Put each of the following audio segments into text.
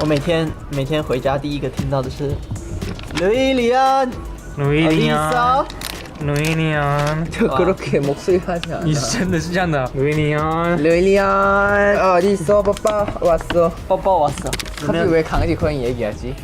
我每天每天回家第一个听到的是刘依莲， 루이니언 루이니언 저 그렇게 목소리 하지 않아. 你是真的是这样的 루이니언 르리안 어디 있어 빠빠 왔어 抱抱왔어. 갑자기 왜 강아지 고양이 얘기하지?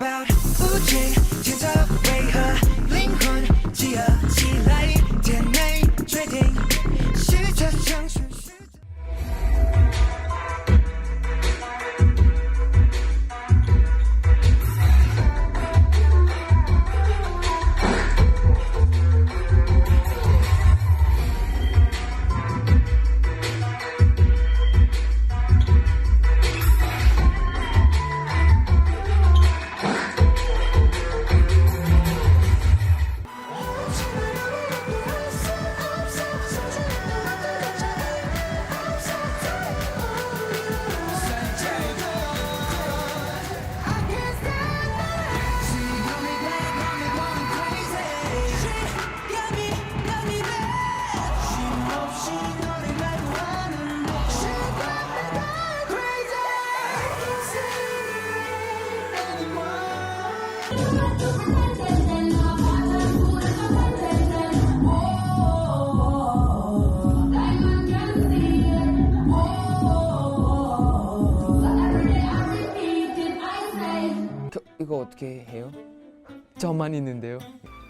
About 어떻게 해요? 저만 있는데요.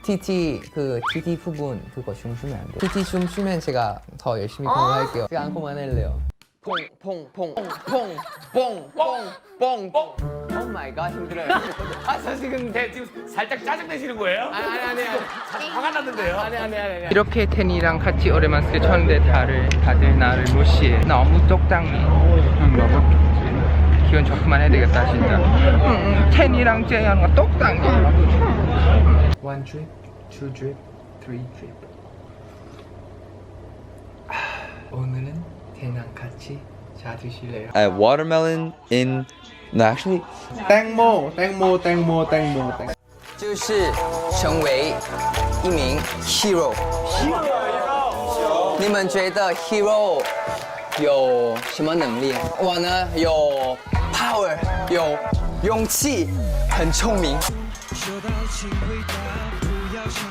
TT 그 TT 부분 그거 좀 쉬면 안 돼요. TT 좀 쉬면 제가 더 열심히 공부할게요. 제가 안 그만할래요. 퐁퐁퐁퐁퐁퐁퐁 오 마이 갓 힘들어요. 아, 저 지금 대, 지금 살짝 짜증 내시는 거예요? 아니 아니 아니. 화가 났는데요? 아니 아니 아니 아니. 이렇게 텐이랑 같이 오랜만에 스쳤는데 다들 다들 나를 무시해 너무 똑당해 응 너무 기분 좋게만 해야 되겠다 진짜 응, 응, 텐이랑 제이하는 거 똑당해 One drip, two drip, three drip 아, 오늘은 텐이랑 같이 자 드실래요? I have watermelon in. No, actually, 就是成为一名 hero。你们觉得 hero 有什么能力？我呢有 power，有勇气，很聪明。说到请回答，不要想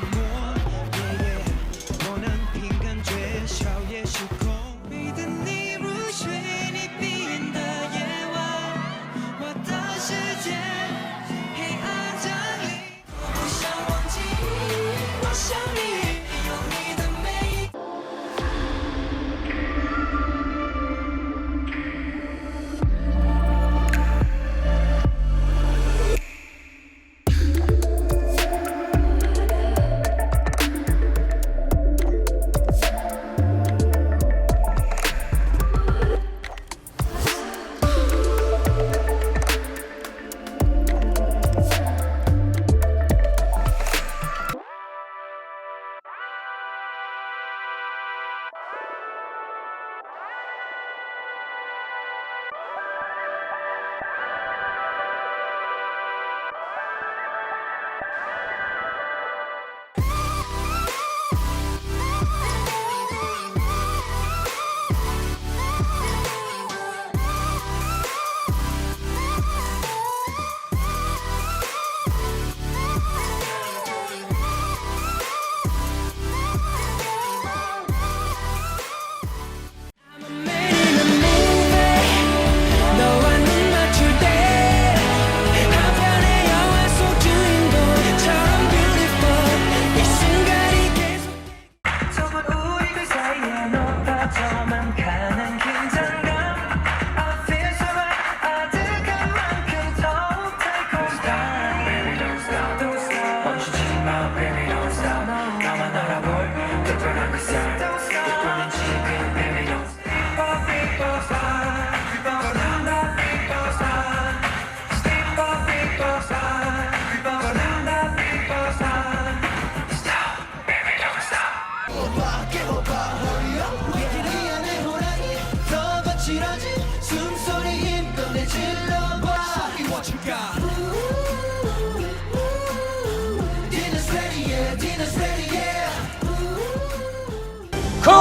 크!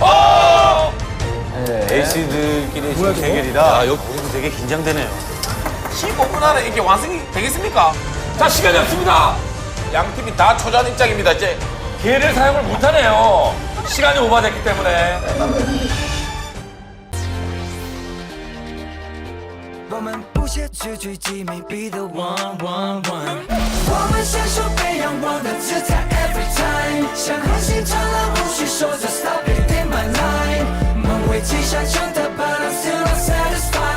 어! 에이스들끼리 지금 대결이라. 야, 여기 거기도 되게 긴장되네요. 15분 안에 이게 완성이 되겠습니까? 자, 시간이 없습니다. 양 팀이 다 초전 입장입니다. 이제 기회를 사용을 못하네요. 시간이 오버됐기 때문에. 我们不屑句句鸡眉，be the one one one。我们享受被阳光的姿态，every time。像恒星灿烂，无需说着 stop it in my line。梦为击杀成的，but I'm still not satisfied。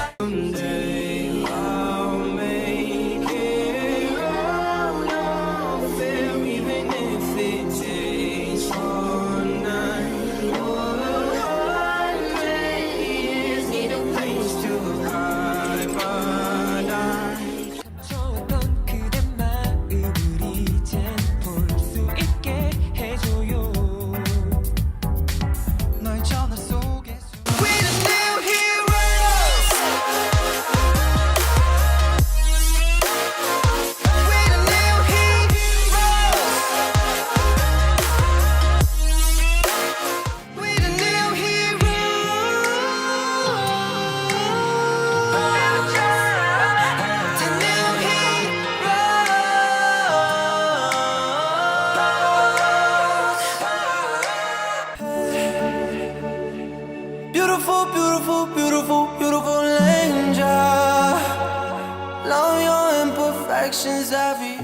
Every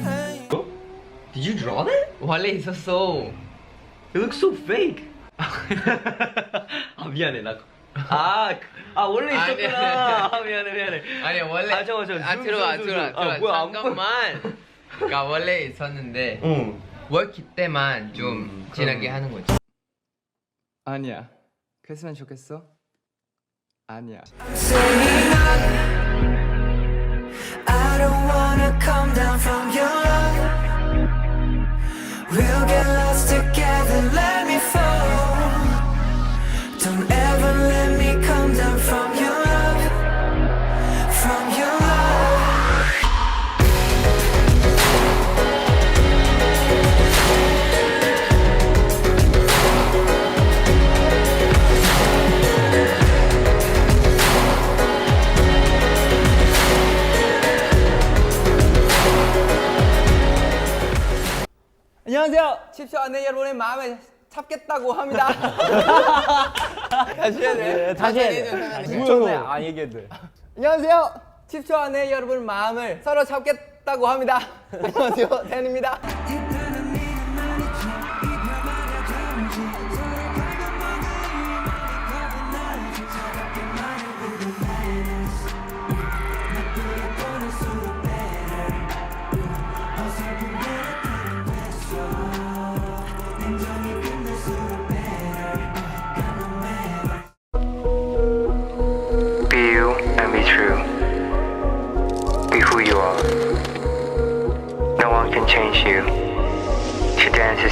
Did you draw that? 원래 있었어. It looks so fake. 아 미안해 나. 아, 그- 아 원래 아니, 있었구나. 아, 미안해 미안해. 아니 원래 아, 잠깐만, 잠깐만. 아 줌, 들어와 줌, 들어와 줌. 들어와 아, 뭐야, 안 보여. 잠깐만 그러니까 원래 있었는데 응. 월키 때만 좀 음, 진하게 그럼. 하는 거지 아니야. 그랬으면 좋겠어? 아니야. I don't wanna come down from your love. We'll get lost together, let me fall. 안녕하세요. 칩쇼 안내 여러분의 마음을 잡겠다고 합니다. 다시 해야 돼. 다시 해야 돼. 안 얘기해도 돼. 안녕하세요. 칩쇼 안내 여러분 마음을 서로 잡겠다고 합니다. 안녕하세요. 댄입니다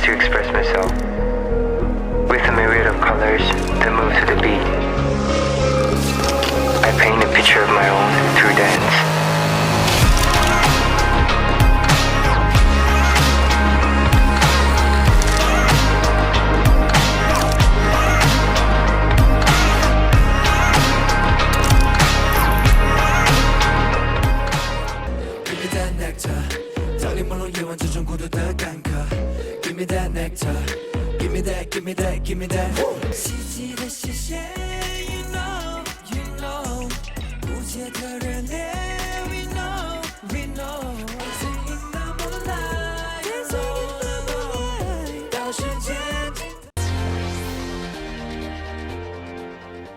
to express myself. With a myriad of colors nectar. Give me that, give me that, give me that. 细